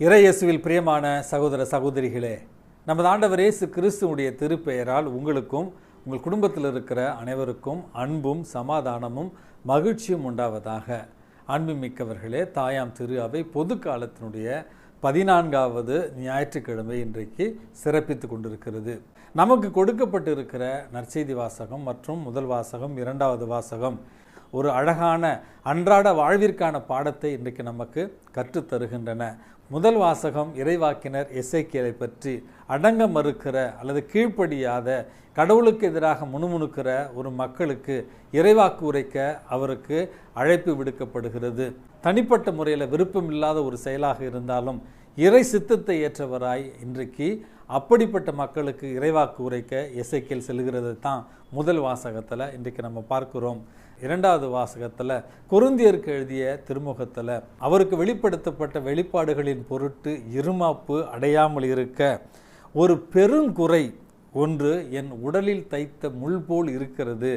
இறையேசுவில் பிரியமான சகோதர சகோதரிகளே நமது ஆண்டவர் இயேசு கிறிஸ்துவனுடைய திருப்பெயரால் உங்களுக்கும் உங்கள் குடும்பத்தில் இருக்கிற அனைவருக்கும் அன்பும் சமாதானமும் மகிழ்ச்சியும் உண்டாவதாக. அன்புமிக்கவர்களே தாயாம் திரு அவை பொது காலத்தினுடைய பதினான்காவது ஞாயிற்றுக்கிழமை இன்றைக்கு சிறப்பித்து கொண்டிருக்கிறது. நமக்கு கொடுக்கப்பட்டிருக்கிற நற்செய்தி வாசகம் மற்றும் முதல் வாசகம் இரண்டாவது வாசகம் ஒரு அழகான அன்றாட வாழ்விற்கான பாடத்தை இன்றைக்கு நமக்கு கற்றுத் தருகின்றன முதல் வாசகம் இறைவாக்கினர் எஸ்ஐக்கியலை பற்றி அடங்க மறுக்கிற அல்லது கீழ்ப்படியாத கடவுளுக்கு எதிராக முணுமுணுக்கிற ஒரு மக்களுக்கு இறைவாக்கு உரைக்க அவருக்கு அழைப்பு விடுக்கப்படுகிறது. தனிப்பட்ட முறையில் விருப்பமில்லாத ஒரு செயலாக இருந்தாலும் இறை சித்தத்தை ஏற்றவராய் இன்றைக்கு அப்படிப்பட்ட மக்களுக்கு இறைவாக்கு உரைக்க இசைக்கில் செல்கிறது தான் முதல் வாசகத்தில் இன்றைக்கு நம்ம பார்க்கிறோம். இரண்டாவது வாசகத்தில் குருந்தியருக்கு எழுதிய திருமுகத்தில் அவருக்கு வெளிப்படுத்தப்பட்ட வெளிப்பாடுகளின் பொருட்டு இருமாப்பு அடையாமல் இருக்க ஒரு பெருங்குறை ஒன்று என் உடலில் தைத்த முள் போல் இருக்கிறது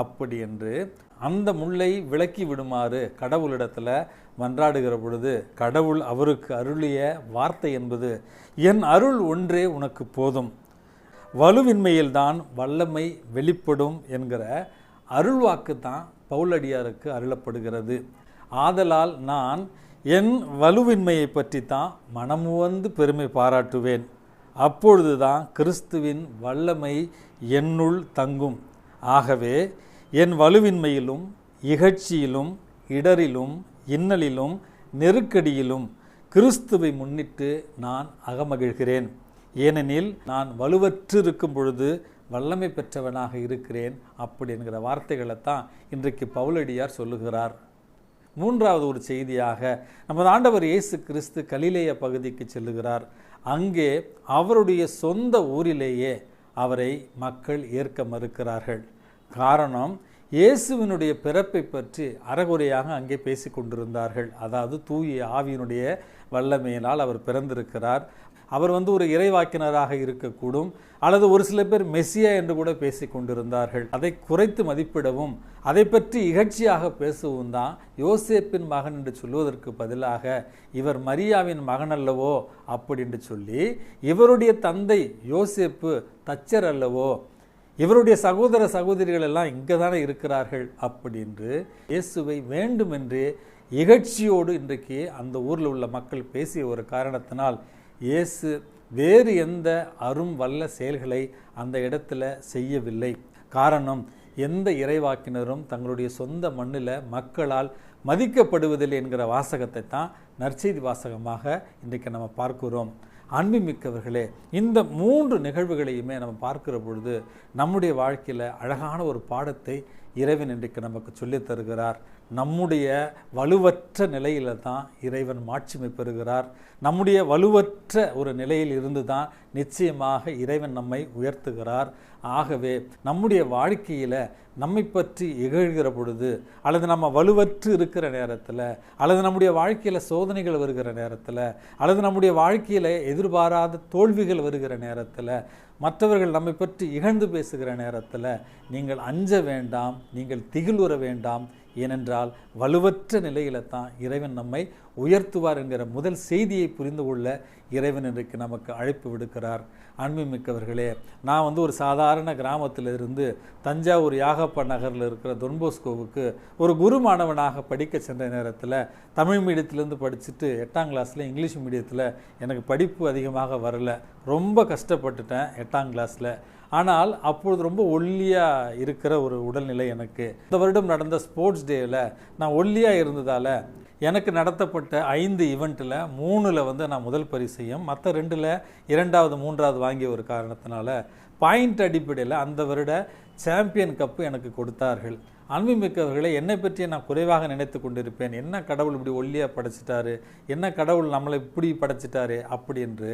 அப்படி என்று அந்த முல்லை விலக்கி விடுமாறு கடவுளிடத்தில் மன்றாடுகிற பொழுது கடவுள் அவருக்கு அருளிய வார்த்தை என்பது என் அருள் ஒன்றே உனக்கு போதும். வலுவின்மையில்தான் வல்லமை வெளிப்படும் என்கிற அருள்வாக்கு தான் பவுலடியாருக்கு அருளப்படுகிறது. ஆதலால் நான் என் வலுவின்மையை பற்றி தான் மனமுவந்து பெருமை பாராட்டுவேன். அப்பொழுதுதான் கிறிஸ்துவின் வல்லமை என்னுள் தங்கும். ஆகவே என் வலுவின்மையிலும் இகழ்ச்சியிலும் இடரிலும் இன்னலிலும் நெருக்கடியிலும் கிறிஸ்துவை முன்னிட்டு நான் அகமகிழ்கிறேன். ஏனெனில் நான் வலுவற்றிருக்கும் பொழுது வல்லமை பெற்றவனாக இருக்கிறேன் அப்படி என்கிற வார்த்தைகளைத்தான் இன்றைக்கு பவுலடியார் சொல்லுகிறார். மூன்றாவது ஒரு செய்தியாக நமது ஆண்டவர் இயேசு கிறிஸ்து கலிலேய பகுதிக்கு செல்லுகிறார். அங்கே அவருடைய சொந்த ஊரிலேயே அவரை மக்கள் ஏற்க மறுக்கிறார்கள். காரணம் இயேசுவினுடைய பிறப்பை பற்றி அறகுறையாக அங்கே பேசி கொண்டிருந்தார்கள். அதாவது தூய ஆவியினுடைய வல்லமையினால் அவர் பிறந்திருக்கிறார். அவர் வந்து ஒரு இறைவாக்கினராக இருக்கக்கூடும் அல்லது ஒரு சில பேர் மெஸ்ஸியா என்று கூட பேசி கொண்டிருந்தார்கள். அதை குறைத்து மதிப்பிடவும் அதை பற்றி இகழ்ச்சியாக பேசவும் தான் யோசேப்பின் மகன் என்று சொல்வதற்கு பதிலாக இவர் மரியாவின் மகன் அல்லவோ? அப்படி என்று சொல்லி இவருடைய தந்தை யோசேப்பு தச்சர் அல்லவோ? இவருடைய சகோதர சகோதரிகள் எல்லாம் இங்கே தானே இருக்கிறார்கள்? அப்படின்று இயேசுவை வேண்டுமென்றே இகழ்ச்சியோடு இன்றைக்கு அந்த ஊரில் உள்ள மக்கள் பேசிய ஒரு காரணத்தினால் இயேசு வேறு எந்த அரும் வல்ல செயல்களை அந்த இடத்துல செய்யவில்லை. காரணம் எந்த இறைவாக்கினரும் தங்களுடைய சொந்த மண்ணில் மக்களால் மதிக்கப்படுவதில்லை என்கிற வாசகத்தை தான் நற்செய்தி வாசகமாக இன்றைக்கு நம்ம பார்க்கிறோம். அன்புமிக்கவர்களே இந்த மூன்று நிகழ்வுகளையுமே நம்ம பார்க்கிற பொழுது நம்முடைய வாழ்க்கையில் அழகான ஒரு பாடத்தை இறைவன் இன்றைக்கு நமக்கு சொல்லித் தருகிறார். நம்முடைய வலுவற்ற நிலையில தான் இறைவன் மாட்சிமை பெறுகிறார். நம்முடைய வலுவற்ற ஒரு நிலையில் இருந்து தான் நிச்சயமாக இறைவன் நம்மை உயர்த்துகிறார். ஆகவே நம்முடைய வாழ்க்கையில் நம்மை பற்றி இகழ்கிற பொழுது அல்லது நம்ம வலுவற்று இருக்கிற நேரத்தில் அல்லது நம்முடைய வாழ்க்கையில் சோதனைகள் வருகிற நேரத்தில் அல்லது நம்முடைய வாழ்க்கையில் எதிர்பாராத தோல்விகள் வருகிற நேரத்தில் மற்றவர்கள் நம்மை பற்றி இகழ்ந்து பேசுகிற நேரத்தில் நீங்கள் அஞ்ச வேண்டாம் நீங்கள் திகில் திகிலுற வேண்டாம் ஏனென்றால் வலுவற்ற நிலையில தான் இறைவன் நம்மை உயர்த்துவார் என்கிற முதல் செய்தியை புரிந்து கொள்ள இறைவன் இன்றைக்கு நமக்கு அழைப்பு விடுக்கிறார். அன்புமிக்கவர்களே நான் வந்து ஒரு சாதாரண கிராமத்தில் இருந்து தஞ்சாவூர் யாகப்பா நகரில் இருக்கிற தொன்போஸ்கோவுக்கு ஒரு குரு மாணவனாக படிக்க சென்ற நேரத்தில் தமிழ் மீடியத்திலேருந்து படிச்சுட்டு எட்டாம் கிளாஸில் இங்கிலீஷ் மீடியத்தில் எனக்கு படிப்பு அதிகமாக வரல. ரொம்ப கஷ்டப்பட்டுட்டேன் எட்டாம் கிளாஸில். ஆனால் அப்பொழுது ரொம்ப ஒல்லியாக இருக்கிற ஒரு உடல்நிலை எனக்கு. இந்த வருடம் நடந்த ஸ்போர்ட்ஸ் டேவில் நான் ஒல்லியாக இருந்ததால் எனக்கு நடத்தப்பட்ட ஐந்து ஈவெண்ட்டில் மூணில் வந்து நான் முதல் பரிசையும் மற்ற ரெண்டில் இரண்டாவது மூன்றாவது வாங்கிய ஒரு காரணத்தினால பாயிண்ட் அடிப்படையில் அந்த வருட சாம்பியன் கப்பு எனக்கு கொடுத்தார்கள். அன்புமிக்கவர்களை என்னை பற்றி நான் குறைவாக நினைத்து கொண்டிருப்பேன். என்ன கடவுள் இப்படி ஒல்லியாக படைச்சிட்டாரு? என்ன கடவுள் நம்மளை இப்படி படைச்சிட்டாரு அப்படி என்று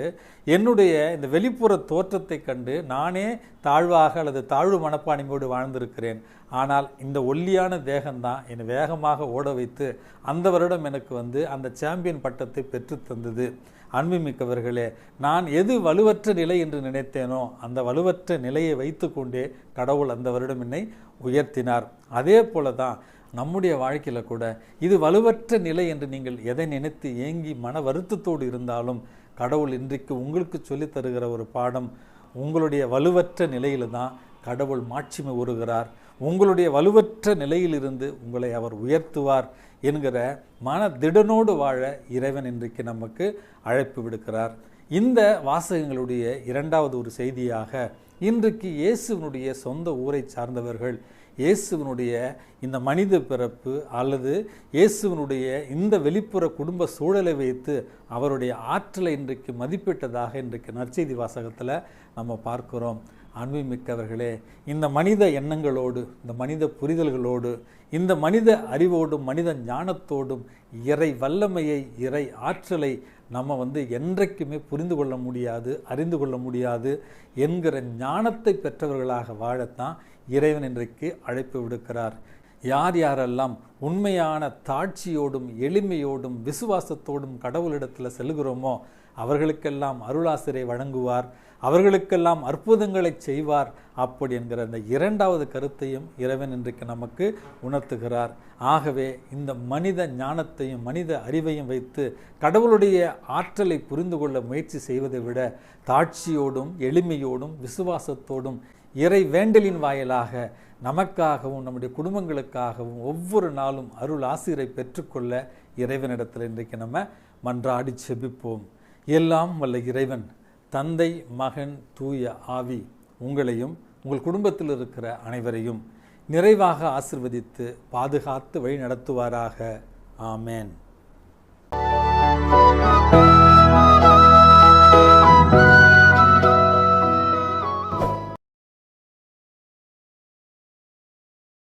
என்னுடைய இந்த வெளிப்புற தோற்றத்தை கண்டு நானே தாழ்வாக அல்லது தாழ்வு மனப்பான்மையோடு வாழ்ந்திருக்கிறேன். ஆனால் இந்த ஒல்லியான தேகம்தான் என்னை வேகமாக ஓட வைத்து அந்த வருடம் எனக்கு வந்து அந்த சாம்பியன் பட்டத்தை பெற்று தந்தது. அன்புமிக்கவர்களே நான் எது வலுவற்ற நிலை என்று நினைத்தேனோ அந்த வலுவற்ற நிலையை வைத்துக்கொண்டே கடவுள் அந்த வருடம் என்னை உயர்த்தினார். அதே போல தான் நம்முடைய வாழ்க்கையில் கூட இது வலுவற்ற நிலை என்று நீங்கள் எதை நினைத்து ஏங்கி மன வருத்தத்தோடு இருந்தாலும் கடவுள் இன்றைக்கு உங்களுக்கு சொல்லித் தருகிற ஒரு பாடம் உங்களுடைய வலுவற்ற நிலையில் தான் கடவுள் மாட்சிமை உருகிறார். உங்களுடைய வலுவற்ற நிலையிலிருந்து உங்களை அவர் உயர்த்துவார் என்கிற மன திடனோடு வாழ இறைவன் இன்றைக்கு நமக்கு அழைப்பு விடுக்கிறார். இந்த வாசகங்களுடைய இரண்டாவது ஒரு செய்தியாக இன்றைக்கு இயேசுவினுடைய சொந்த ஊரை சார்ந்தவர்கள் இயேசுவினுடைய இந்த மனித பிறப்பு அல்லது இயேசுவினுடைய இந்த வெளிப்புற குடும்ப சூழலை வைத்து அவருடைய ஆற்றலை இன்றைக்கு மதிப்பிட்டதாக இன்றைக்கு நற்செய்தி வாசகத்தில் நம்ம பார்க்கிறோம். அன்புமிக்கவர்களே இந்த மனித எண்ணங்களோடு இந்த மனித புரிதல்களோடு இந்த மனித அறிவோடும் மனித ஞானத்தோடும் இறை வல்லமையை இறை ஆற்றலை நம்ம வந்து என்றைக்குமே புரிந்து கொள்ள முடியாது அறிந்து கொள்ள முடியாது என்கிற ஞானத்தை பெற்றவர்களாக வாழத்தான் இறைவன் இன்றைக்கு அழைப்பு விடுக்கிறார். யார் யாரெல்லாம் உண்மையான தாட்சியோடும் எளிமையோடும் விசுவாசத்தோடும் கடவுளிடத்தில் செல்கிறோமோ அவர்களுக்கெல்லாம் அருளாசிரை வழங்குவார் அவர்களுக்கெல்லாம் அற்புதங்களை செய்வார் அப்படி என்கிற அந்த இரண்டாவது கருத்தையும் இறைவன் இன்றைக்கு நமக்கு உணர்த்துகிறார். ஆகவே இந்த மனித ஞானத்தையும் மனித அறிவையும் வைத்து கடவுளுடைய ஆற்றலை புரிந்து கொள்ள முயற்சி செய்வதை விட தாட்சியோடும் எளிமையோடும் விசுவாசத்தோடும் இறை வேண்டலின் வாயிலாக நமக்காகவும் நம்முடைய குடும்பங்களுக்காகவும் ஒவ்வொரு நாளும் அருள் ஆசிரியரை பெற்றுக்கொள்ள இறைவனிடத்தில் இன்றைக்கு நம்ம மன்றாடி செபிப்போம். எல்லாம் வல்ல இறைவன் தந்தை மகன் தூய ஆவி உங்களையும் உங்கள் குடும்பத்தில் இருக்கிற அனைவரையும் நிறைவாக ஆசிர்வதித்து பாதுகாத்து வழி நடத்துவாராக. ஆமேன்.